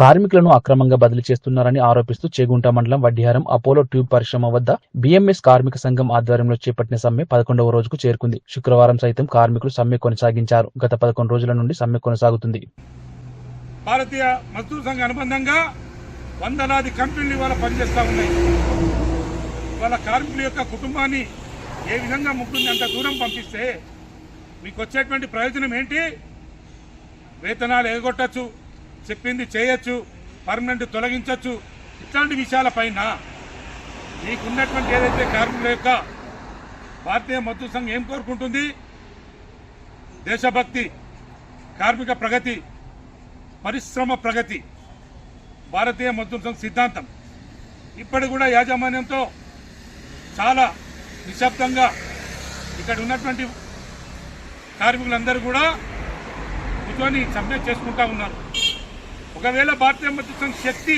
కార్మికులను అక్రమంగా బదిలీ చేస్తున్నారని ఆరోపిస్తూ చేగుంట మండలం వడ్డిహారం అపోలో ట్యూబ్ పరిశ్రమ వద్ద బీఎంఎస్ కార్మిక సంఘం ఆధ్వర్యంలో చేపట్టిన సమ్మె పదకొండవ రోజుకు చేరుకుంది. శుక్రవారం సైతం కార్మికులు సమ్మె కొనసాగించారు. గత పదకొండు రోజుల నుండి సమ్మె కొనసాగుతుంది. భారతీయ మజ్దూర్ సంఘ అనుబంధంగా వందలాది కంపెనీలు ఇవాళ పనిచేస్తూ ఉన్నాయి. ఇవాళ కార్మికుల యొక్క కుటుంబాన్ని ఏ విధంగా ముగ్గురిని అంత దూరం పంపిస్తే మీకు వచ్చేటువంటి ప్రయోజనం ఏంటి? వేతనాలు ఎగగొట్టచ్చు. చెప్పింది చేయొచ్చు పర్మనెంట్ తొలగించవచ్చు ఇట్లాంటి విషయాలపైన మీకున్నటువంటి ఏదైతే కార్మికుల యొక్క భారతీయ మద్దతు సంఘం ఏం కోరుకుంటుంది? దేశభక్తి కార్మిక ప్రగతి పరిశ్రమ ప్రగతి భారతీయ మద్దతు సంఘ సిద్ధాంతం. ఇప్పటి కూడా యాజమాన్యంతో చాలా నిశ్శబ్దంగా ఇక్కడ ఉన్నటువంటి కార్మికులందరూ కూడా కూర్చొని సమ్మె చేసుకుంటా ఉన్నారు. ఒకవేళ భారతీయ మజ్దూర్ శక్తి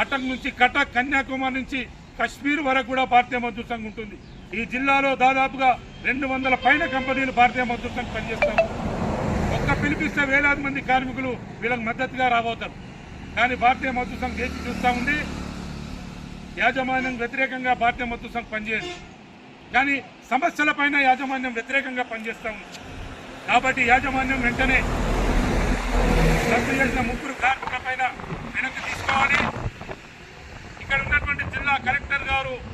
అటక్ నుంచి కటక్ కన్యాకుమారి నుంచి కశ్మీర్ వరకు కూడా భారతీయ మజ్దూర్ ఉంటుంది. ఈ జిల్లాలో దాదాపుగా రెండు వందల పైన కంపెనీలు భారతీయ మజ్దూర్ పనిచేస్తాం ఒక్క పిలిపిస్తే వేలాది మంది కార్మికులు వీళ్ళకి మద్దతుగా రాబోతారు. కానీ భారతీయ మజ్దూర్ సంఘ్ వేచి చూస్తూ ఉంది. యాజమాన్యం వ్యతిరేకంగా భారతీయ మజ్దూర్ పనిచేయదు. కానీ సమస్యలపైన యాజమాన్యం వ్యతిరేకంగా పనిచేస్తూ ఉంది. కాబట్టి యాజమాన్యం వెంటనే రద్దు చేసిన ముగ్గురు కార్మికులపైన వెనక్కి తీసుకోవాలి. ఇక్కడ ఉన్నటువంటి జిల్లా కలెక్టర్ గారు